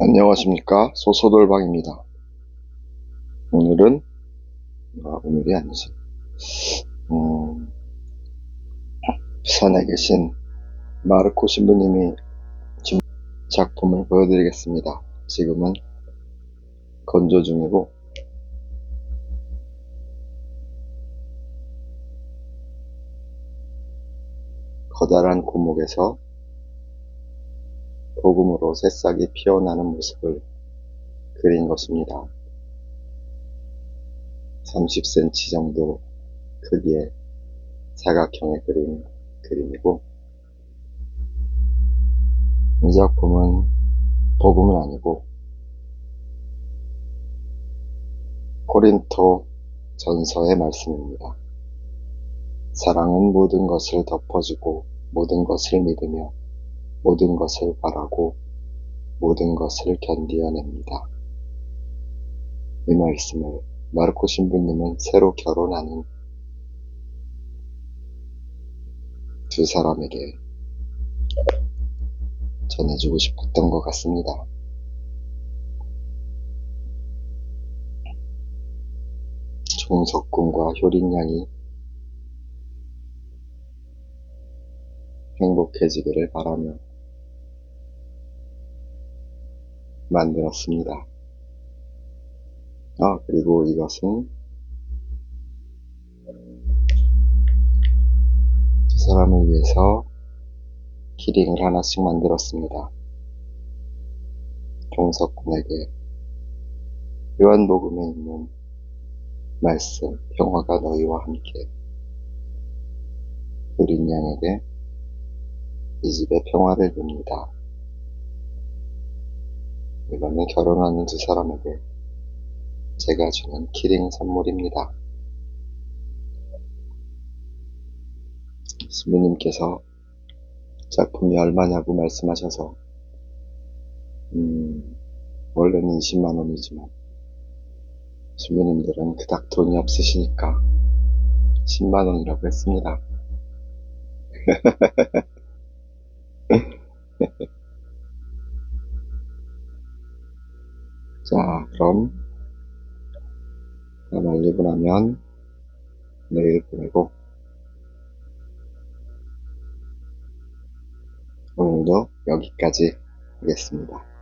안녕하십니까? 소소돌방입니다. 오늘은 아, 오늘이 아니지. 음, 부산에 계신 마르코 신부님이 준 작품을 보여드리겠습니다. 지금은 건조 중이고. 커다란 고목에서 복음으로 새싹이 피어나는 모습을 그린 것입니다. 30cm 정도 크기의 사각형의 그림, 그림이고, 이 작품은 복음은 아니고, 코린토 전서의 말씀입니다. 사랑은 모든 것을 덮어주고, 모든 것을 믿으며, 모든 것을 바라고 모든 것을 견디어냅니다. 이 말씀을 마르코 신부님은 새로 결혼하는 두 사람에게 전해주고 싶었던 것 같습니다. 종석군과 효린 양이 행복해지기를 바라며 만들었습니다. 아, 그리고 이것은 두 사람을 위해서 키링을 하나씩 만들었습니다. 종석군에게 요한복음에 있는 말씀, 평화가 너희와 함께 어린 양에게 이 집에 평화를 줍니다. 이거는 결혼하는 두 사람에게 제가 주는 키링 선물입니다. 스미님께서 작품이 얼마냐고 말씀하셔서 음, 원래는 20만 원이지만 주부님들은 그닥 돈이 없으시니까 10만 원이라고 했습니다. 자, 그럼 다 말리고 나면 내일 보내고 오늘도 여기까지 하겠습니다.